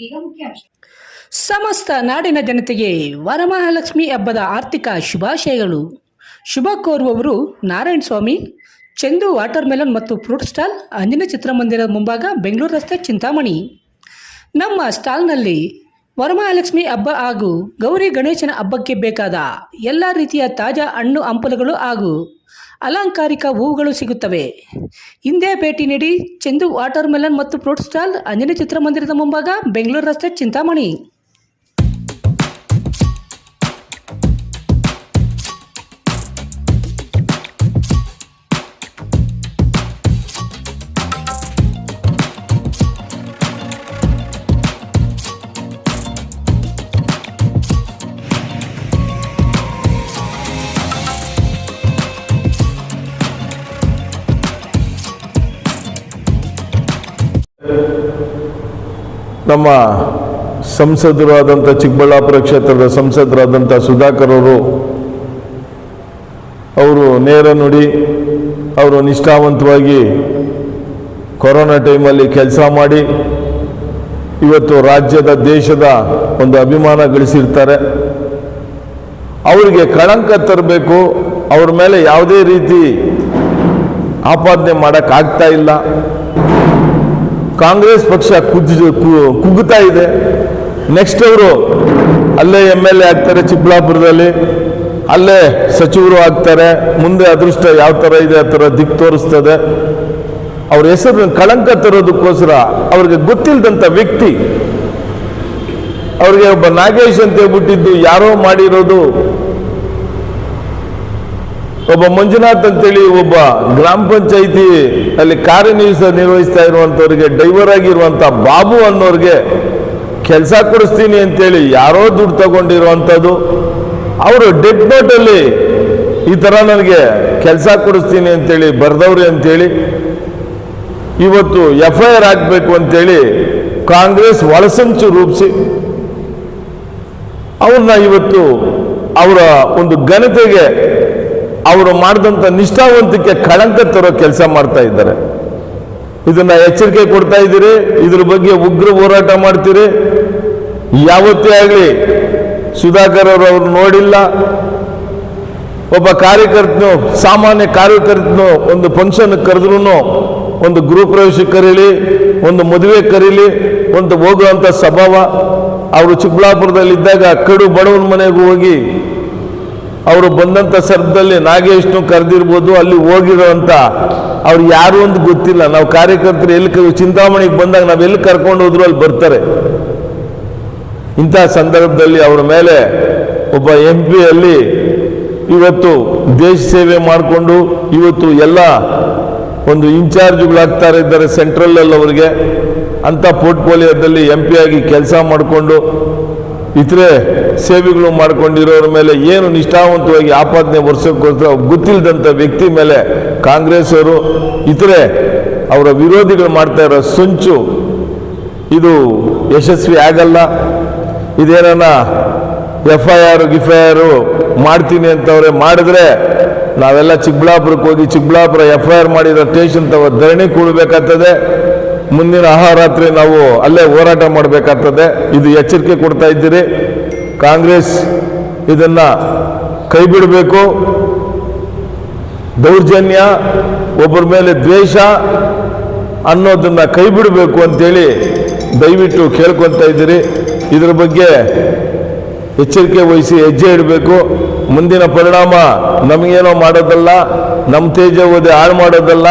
ಈಗ ಮುಖ್ಯಾಂಶ. ಸಮಸ್ತ ನಾಡಿನ ಜನತೆಗೆ ವರಮಹಾಲಕ್ಷ್ಮಿ ಹಬ್ಬದ ಆರ್ಥಿಕ ಶುಭಾಶಯಗಳು. ಶುಭ ಕೋರುವವರು ನಾರಾಯಣ ಸ್ವಾಮಿ, ಚಂದು ವಾಟರ್ ಮೆಲನ್ ಮತ್ತು ಫ್ರೂಟ್ ಸ್ಟಾಲ್ ಅಂಜನ ಚಿತ್ರಮಂದಿರದ ಮುಂಭಾಗ ಬೆಂಗಳೂರು ರಸ್ತೆ ಚಿಂತಾಮಣಿ. ನಮ್ಮ ಸ್ಟಾಲ್ನಲ್ಲಿ ವರಮಹಾಲಕ್ಷ್ಮಿ ಹಬ್ಬ ಹಾಗೂ ಗೌರಿ ಗಣೇಶನ ಹಬ್ಬಕ್ಕೆ ಬೇಕಾದ ಎಲ್ಲ ರೀತಿಯ ತಾಜಾ ಹಣ್ಣು ಹಂಪಲುಗಳು ಹಾಗೂ ಅಲಂಕಾರಿಕ ಹೂವುಗಳು ಸಿಗುತ್ತವೆ. ಹಿಂದೆ ಭೇಟಿ ನೀಡಿ ಚೆಂದು ವಾಟರ್ ಮೆಲನ್ ಮತ್ತು ಫ್ರೂಟ್ ಸ್ಟಾಲ್ ಅಂಜನಿ ಚಿತ್ರಮಂದಿರದ ಮುಂಭಾಗ, ಬೆಂಗಳೂರು ರಸ್ತೆ, ಚಿಂತಾಮಣಿ. ನಮ್ಮ ಸಂಸದರಾದಂಥ ಚಿಕ್ಕಬಳ್ಳಾಪುರ ಕ್ಷೇತ್ರದ ಸಂಸದರಾದಂಥ ಸುಧಾಕರ್ ಅವರು ಅವರು ನೇರ ನುಡಿ, ಅವರು ನಿಷ್ಠಾವಂತವಾಗಿ ಕೊರೋನಾ ಟೈಮಲ್ಲಿ ಕೆಲಸ ಮಾಡಿ ಇವತ್ತು ರಾಜ್ಯದ, ದೇಶದ ಒಂದು ಅಭಿಮಾನ ಗಳಿಸಿರ್ತಾರೆ. ಅವರಿಗೆ ಕಳಂಕ ತರಬೇಕು, ಅವ್ರ ಮೇಲೆ ಯಾವುದೇ ರೀತಿ ಆಪಾದನೆ ಮಾಡೋಕ್ಕಾಗ್ತಾ ಇಲ್ಲ. ಕಾಂಗ್ರೆಸ್ ಪಕ್ಷ ಕುದ್ದು ಕುಗ್ಗುತ್ತಾ ಇದೆ. ನೆಕ್ಸ್ಟ್ ಅವರು ಅಲ್ಲೇ ಎಂ ಎಲ್ ಎ ಆಗ್ತಾರೆ ಚಿಕ್ಕಬಳ್ಳಾಪುರದಲ್ಲಿ. ಅಲ್ಲೇ ಸಚಿವರು ಆಗ್ತಾರೆ. ಮುಂದೆ ಅದೃಷ್ಟ ಯಾವ ಥರ ಇದೆ, ಆ ಥರ ದಿಕ್ಕು ತೋರಿಸ್ತದೆ. ಅವ್ರ ಹೆಸರು ಕಳಂಕ ತರೋದಕ್ಕೋಸ್ಕರ ಅವ್ರಿಗೆ ಗೊತ್ತಿಲ್ಲದಂಥ ವ್ಯಕ್ತಿ, ಅವ್ರಿಗೆ ಒಬ್ಬ ನಾಗೇಶ್ ಅಂತ ಹೇಳ್ಬಿಟ್ಟಿದ್ದು, ಯಾರೋ ಮಾಡಿರೋದು ಒಬ್ಬ ಮಂಜುನಾಥ್ ಅಂತೇಳಿ ಒಬ್ಬ ಗ್ರಾಮ ಪಂಚಾಯಿತಿ ಅಲ್ಲಿ ಕಾರ್ಯನಿರ್ವಹಿಸ ನಿರ್ವಹಿಸ್ತಾ ಇರುವಂತವ್ರಿಗೆ ಡ್ರೈವರ್ ಆಗಿರುವಂತ ಬಾಬು ಅನ್ನೋರಿಗೆ ಕೆಲಸ ಕೊಡಿಸ್ತೀನಿ ಅಂತೇಳಿ ಯಾರೋ ದುಡ್ಡು ತಗೊಂಡಿರುವಂಥದ್ದು ಅವರು ಡೆಡ್ ನೋಟಲ್ಲಿ ಈ ಥರ ನನಗೆ ಕೆಲಸ ಕೊಡಿಸ್ತೀನಿ ಅಂತೇಳಿ ಬರ್ದವ್ರಿ ಅಂತೇಳಿ ಇವತ್ತು ಎಫ್ ಐ ಆರ್ ಆಗಬೇಕು ಅಂತೇಳಿ ಕಾಂಗ್ರೆಸ್ ಒಳಸಂಚು ರೂಪಿಸಿ ಅವ್ರನ್ನ ಇವತ್ತು ಅವರ ಒಂದು ಘನತೆಗೆ ಅವರು ಮಾಡಿದಂಥ ನಿಷ್ಠಾವಂತಿಕೆ ಕಳಂಕ ತರೋ ಕೆಲಸ ಮಾಡ್ತಾ ಇದ್ದಾರೆ. ಇದನ್ನ ಎಚ್ಚರಿಕೆ ಕೊಡ್ತಾ ಇದ್ದೀರಿ, ಇದ್ರ ಬಗ್ಗೆ ಉಗ್ರ ಹೋರಾಟ ಮಾಡ್ತೀರಿ. ಯಾವತ್ತೇ ಆಗಲಿ ಸುಧಾಕರ್ ಅವರು ಅವ್ರು ನೋಡಿಲ್ಲ. ಒಬ್ಬ ಕಾರ್ಯಕರ್ತನು, ಸಾಮಾನ್ಯ ಕಾರ್ಯಕರ್ತನು, ಒಂದು ಫಂಕ್ಷನ್ ಕರೆದ್ರು ಒಂದು ಗೃಹ ಪ್ರವೇಶ ಕರೀಲಿ, ಒಂದು ಮದುವೆ ಕರೀಲಿ, ಒಂದು ಹೋಗುವಂಥ ಸ್ವಭಾವ. ಅವರು ಚಿಕ್ಕಬಳ್ಳಾಪುರದಲ್ಲಿ ಇದ್ದಾಗ ಕಡು ಬಡವನ ಮನೆಗೂ ಹೋಗಿ ಅವರು ಬಂದಂಥ ಸಂದರ್ಭದಲ್ಲಿ ನಾಗೇಶ್ನು ಕರೆದಿರ್ಬೋದು, ಅಲ್ಲಿ ಹೋಗಿರೋಂಥ ಅವ್ರು ಯಾರು ಅಂತ ಗೊತ್ತಿಲ್ಲ. ನಾವು ಕಾರ್ಯಕರ್ತರು ಎಲ್ಲಿ ಚಿಂತಾಮಣಿಗೆ ಬಂದಾಗ ನಾವು ಎಲ್ಲಿ ಕರ್ಕೊಂಡು ಹೋದ್ರು ಅಲ್ಲಿ ಬರ್ತಾರೆ. ಇಂಥ ಸಂದರ್ಭದಲ್ಲಿ ಅವರ ಮೇಲೆ ಒಬ್ಬ ಎಂ ಅಲ್ಲಿ ಇವತ್ತು ದೇಶ ಸೇವೆ ಮಾಡಿಕೊಂಡು ಇವತ್ತು ಎಲ್ಲ ಒಂದು ಇನ್ಚಾರ್ಜ್ಗಳಾಗ್ತಾ ಇದ್ದಾರೆ ಸೆಂಟ್ರಲಲ್ಲಿ ಅವರಿಗೆ. ಅಂಥ ಪೋರ್ಟ್ಫೋಲಿಯೋದಲ್ಲಿ ಎಂ ಪಿ ಆಗಿ ಕೆಲಸ ಮಾಡಿಕೊಂಡು ಇತರೆ ಸೇವೆಗಳು ಮಾಡ್ಕೊಂಡಿರೋರ ಮೇಲೆ ಏನು ನಿಷ್ಠಾವಂತವಾಗಿ ಆಪಾದನೆ ವರ್ಷಕ್ಕೋಸ್ಕರ ಗೊತ್ತಿಲ್ಲದಂಥ ವ್ಯಕ್ತಿ ಮೇಲೆ ಕಾಂಗ್ರೆಸ್ ಅವರು ಇತರೆ ಅವರ ವಿರೋಧಿಗಳು ಮಾಡ್ತಾ ಇರೋ ಸಂಚು ಇದು ಯಶಸ್ವಿ ಆಗಲ್ಲ. ಇದೇನ ಎಫ್ ಐ ಆರ್ ಗಿಫ್ ಐ ಆರು ಮಾಡ್ತೀನಿ ಅಂತವ್ರೆ ಮಾಡಿದ್ರೆ ನಾವೆಲ್ಲ ಚಿಕ್ಕಬಳ್ಳಾಪುರಕ್ಕೆ ಹೋಗಿ ಚಿಕ್ಕಬಳ್ಳಾಪುರ ಎಫ್ ಐ ಆರ್ ಮಾಡಿರೋ ಸ್ಟೇಷನ್ ತವ ಧರಣಿ ಕೂಡಬೇಕಾಗ್ತದೆ. ಮುಂದಿನ ಅಹೋರಾತ್ರಿ ನಾವು ಅಲ್ಲೇ ಹೋರಾಟ ಮಾಡಬೇಕಾಗ್ತದೆ. ಇದು ಎಚ್ಚರಿಕೆ ಕೊಡ್ತಾ ಇದ್ದೀರಿ. ಕಾಂಗ್ರೆಸ್ ಇದನ್ನ ಕೈ ಬಿಡಬೇಕು ದೌರ್ಜನ್ಯ, ಒಬ್ಬರ ಮೇಲೆ ದ್ವೇಷ ಅನ್ನೋದನ್ನ ಕೈ ಬಿಡಬೇಕು ಅಂತೇಳಿ ದಯವಿಟ್ಟು ಕೇಳ್ಕೊತಾ ಇದ್ದೀರಿ. ಇದ್ರ ಬಗ್ಗೆ ಎಚ್ಚರಿಕೆ ವಹಿಸಿ ಹೆಜ್ಜೆ ಇಡಬೇಕು. ಮುಂದಿನ ಪರಿಣಾಮ ನಮಗೇನೋ ಮಾಡೋದಲ್ಲ ನಮ್ಮ ತೇಜ ಓದಿ ಹಾಳು ಮಾಡೋದಲ್ಲ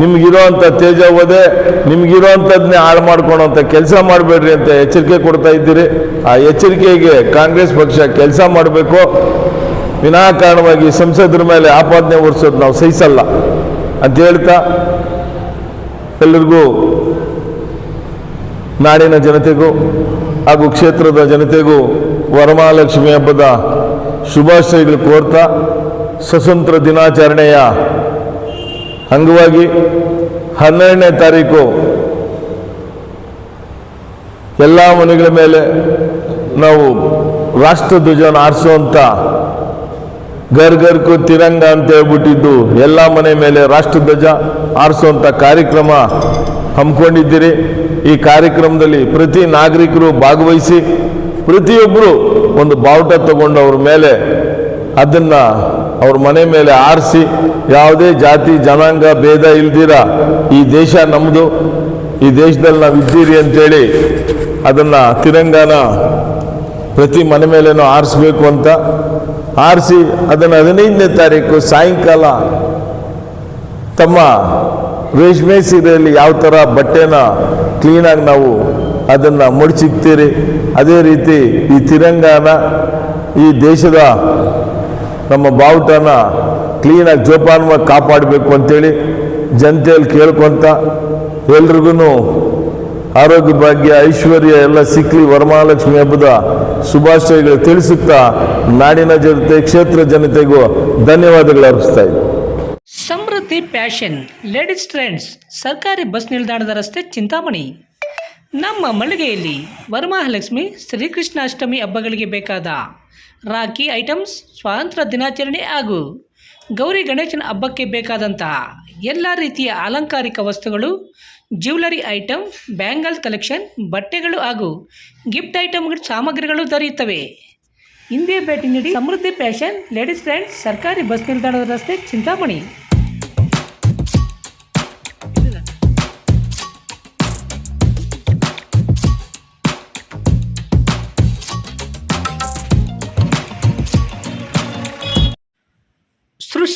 ನಿಮ್ಗಿರೋಂಥ ತೇಜ ಓದೆ ನಿಮ್ಗಿರೋಂಥದ್ನೇ ಹಾಳು ಮಾಡ್ಕೊಳೋಂಥ ಕೆಲಸ ಮಾಡಬೇಡ್ರಿ ಅಂತ ಎಚ್ಚರಿಕೆ ಕೊಡ್ತಾ ಇದ್ದೀರಿ. ಆ ಎಚ್ಚರಿಕೆಗೆ ಕಾಂಗ್ರೆಸ್ ಪಕ್ಷ ಕೆಲಸ ಮಾಡಬೇಕು. ವಿನಾಕಾರಣವಾಗಿ ಸಂಸದರ ಮೇಲೆ ಆಪಾದನೆ ಹೊರಿಸೋದು ನಾವು ಸಹಿಸಲ್ಲ ಅಂತ ಹೇಳ್ತಾ ಎಲ್ಲರಿಗೂ, ನಾಡಿನ ಜನತೆಗೂ ಹಾಗೂ ಕ್ಷೇತ್ರದ ಜನತೆಗೂ ವರಮಹಾಲಕ್ಷ್ಮಿ ಹಬ್ಬದ ಶುಭಾಶಯಗಳು ಕೋರ್ತಾ, ಸ್ವತಂತ್ರ ದಿನಾಚರಣೆಯ ಅಂಗವಾಗಿ ಹನ್ನೆರಡನೇ ತಾರೀಕು ಎಲ್ಲ ಮನೆಗಳ ಮೇಲೆ ನಾವು ರಾಷ್ಟ್ರಧ್ವಜವನ್ನು ಆರಿಸುವಂಥ ಗರ್ ಗರ್ಕು ತಿರಂಗ ಅಂತ ಹೇಳ್ಬಿಟ್ಟಿದ್ದು ಎಲ್ಲ ಮನೆ ಮೇಲೆ ರಾಷ್ಟ್ರಧ್ವಜ ಆರಿಸುವಂಥ ಕಾರ್ಯಕ್ರಮ ಹಮ್ಮಿಕೊಂಡಿದ್ದೀರಿ. ಈ ಕಾರ್ಯಕ್ರಮದಲ್ಲಿ ಪ್ರತಿ ನಾಗರಿಕರು ಭಾಗವಹಿಸಿ ಪ್ರತಿಯೊಬ್ಬರು ಒಂದು ಬಾವುಟ ತಗೊಂಡು ಅವ್ರ ಮೇಲೆ ಅದನ್ನ ಅವ್ರ ಮನೆ ಮೇಲೆ ಆರಿಸಿ ಯಾವುದೇ ಜಾತಿ, ಜನಾಂಗ, ಭೇದ ಇಲ್ದಿರ ಈ ದೇಶ ನಮ್ಮದು ಈ ದೇಶದಲ್ಲಿ ನಾವು ಇದ್ದೀರಿ ಅಂತೇಳಿ ಅದನ್ನು ತಿರಂಗಾನ ಪ್ರತಿ ಮನೆ ಮೇಲೇನೋ ಆರಿಸ್ಬೇಕು ಅಂತ ಆರಿಸಿ ಅದನ್ನು ಹದಿನೈದನೇ ತಾರೀಕು ಸಾಯಂಕಾಲ ತಮ್ಮ ರೇಷ್ಮೆ ಸೀರೆಯಲ್ಲಿ ಯಾವ ಥರ ಬಟ್ಟೆನ ಕ್ಲೀನಾಗಿ ನಾವು ಅದನ್ನು ಮುಡಿಸಿಕ್ತೀರಿ ಅದೇ ರೀತಿ ಈ ತಿರಂಗಾನ ಈ ದೇಶದ ನಮ್ಮ ಬಾವುಟನ ಕ್ಲೀನಾಗಿ ಜೋಪಾನವಾಗಿ ಕಾಪಾಡಬೇಕು ಅಂತೇಳಿ ಜನತೆಯಲ್ಲಿ ಕೇಳ್ಕೊತ ಎಲ್ರಿಗೂ ಆರೋಗ್ಯ ಭಾಗ್ಯ ಐಶ್ವರ್ಯ ಎಲ್ಲ ಸಿಕ್ಲಿ ವರಮಹಾಲಕ್ಷ್ಮಿ ಹಬ್ಬದ ಶುಭಾಶಯಗಳು ತಿಳಿಸುತ್ತಾ ನಾಡಿನ ಜನತೆ, ಕ್ಷೇತ್ರ ಜನತೆಗೂ ಧನ್ಯವಾದಗಳು ಅರ್ಪಿಸ್ತಾ ಸಮೃದ್ಧಿ ಪ್ಯಾಷನ್, ಲೇಡೀಸ್ ಟ್ರೆಂಡ್ಸ್, ಸರ್ಕಾರಿ ಬಸ್ ನಿಲ್ದಾಣದ ರಸ್ತೆ ಚಿಂತಾಮಣಿ. ನಮ್ಮ ಮಳಿಗೆಯಲ್ಲಿ ವರಮಹಾಲಕ್ಷ್ಮಿ, ಶ್ರೀಕೃಷ್ಣಾಷ್ಟಮಿ ಹಬ್ಬಗಳಿಗೆ ಬೇಕಾದ ರಾಖಿ ಐಟಮ್ಸ್ ಸ್ವಾತಂತ್ರ್ಯ ದಿನಾಚರಣೆ ಹಾಗೂ ಗೌರಿ ಗಣೇಶನ ಹಬ್ಬಕ್ಕೆ ಬೇಕಾದಂತಹ ಎಲ್ಲ ರೀತಿಯ ಅಲಂಕಾರಿಕ ವಸ್ತುಗಳು ಜ್ಯುವೆಲರಿ ಐಟಮ್ ಬ್ಯಾಂಗಲ್ ಕಲೆಕ್ಷನ್ ಬಟ್ಟೆಗಳು ಹಾಗೂ ಗಿಫ್ಟ್ ಐಟಮ್ಗಳ ಸಾಮಗ್ರಿಗಳು ದೊರೆಯುತ್ತವೆ. ಹಿಂದೆ ಭೇಟಿ ನೀಡಿ ಸಮೃದ್ಧಿ ಫ್ಯಾಷನ್, ಲೇಡೀಸ್ ಫ್ರೆಂಡ್ಸ್, ಸರ್ಕಾರಿ ಬಸ್ ನಿಲ್ದಾಣದ ರಸ್ತೆ Chintamani.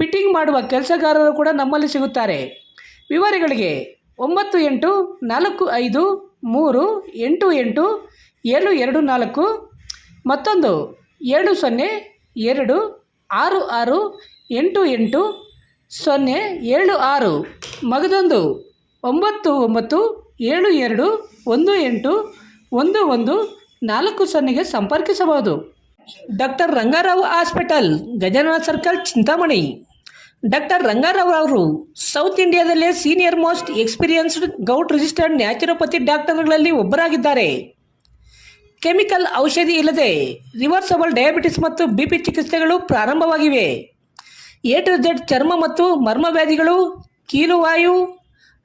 ಫಿಟ್ಟಿಂಗ್ ಮಾಡುವ ಕೆಲಸಗಾರರು ಕೂಡ ನಮ್ಮಲ್ಲಿ ಸಿಗುತ್ತಾರೆ. ವಿವರಗಳಿಗೆ ಒಂಬತ್ತು ಎಂಟು ನಾಲ್ಕು ಐದು ಮೂರು ಎಂಟು ಎಂಟು ಏಳು ಎರಡು ನಾಲ್ಕು ಮತ್ತೊಂದು ಏಳು ಸೊನ್ನೆ ಎರಡು ಆರು ಆರು ಎಂಟು ಎಂಟು ಸೊನ್ನೆ ಏಳು ಆರು ಮಗದೊಂದು ಒಂಬತ್ತು ಒಂಬತ್ತು ಏಳು ಎರಡು ಒಂದು ಎಂಟು ಒಂದು ಒಂದು ನಾಲ್ಕು ಸೊನ್ನೆಗೆ ಸಂಪರ್ಕಿಸಬಹುದು. Doctor Rangarao hospital Gajanana circle, Chintamani. Doctor Rangarao ಅವರು south ಇಂಡಿಯಾದಲ್ಲೇ senior most experienced govt registered naturopathy ಡಾಕ್ಟರ್ಗಳಲ್ಲಿ ಒಬ್ಬರಾಗಿದ್ದಾರೆ. ಕೆಮಿಕಲ್ ಔಷಧಿ ಇಲ್ಲದೆ ರಿವರ್ಸಬಲ್ ಡಯಾಬಿಟಿಸ್ ಮತ್ತು ಬಿ ಪಿ ಚಿಕಿತ್ಸೆಗಳು ಪ್ರಾರಂಭವಾಗಿವೆ. ಎ ಟು ಜೆಡ್ ಚರ್ಮ ಮತ್ತು ಮರ್ಮ ವ್ಯಾಧಿಗಳು, ಕೀಲುವಾಯು,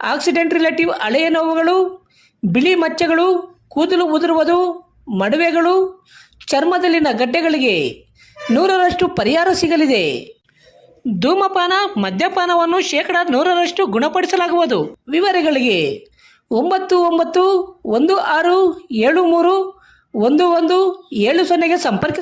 ಆಕ್ಸಿಡೆಂಟ್ ರಿಲೇಟಿವ್ ಹಳೆಯ ನೋವುಗಳು, ಬಿಳಿ ಮಚ್ಚೆಗಳು, ಕೂದಲು ಉದುರುವುದು, ಮಡುವೆಗಳು, ಚರ್ಮದಲ್ಲಿನ ಗಡ್ಡೆಗಳಿಗೆ ನೂರರಷ್ಟು ಪರಿಹಾರ ಸಿಗಲಿದೆ. ಧೂಮಪಾನ, ಮದ್ಯಪಾನವನ್ನು ಶೇಕಡ ನೂರರಷ್ಟು ಗುಣಪಡಿಸಲಾಗುವುದು. ವಿವರಗಳಿಗೆ ಒಂಬತ್ತು ಒಂಬತ್ತು ಒಂದು ಆರು ಏಳು ಮೂರು ಒಂದು ಒಂದು ಏಳು ಸೊನ್ನೆಗೆ ಸಂಪರ್ಕಿಸಿ.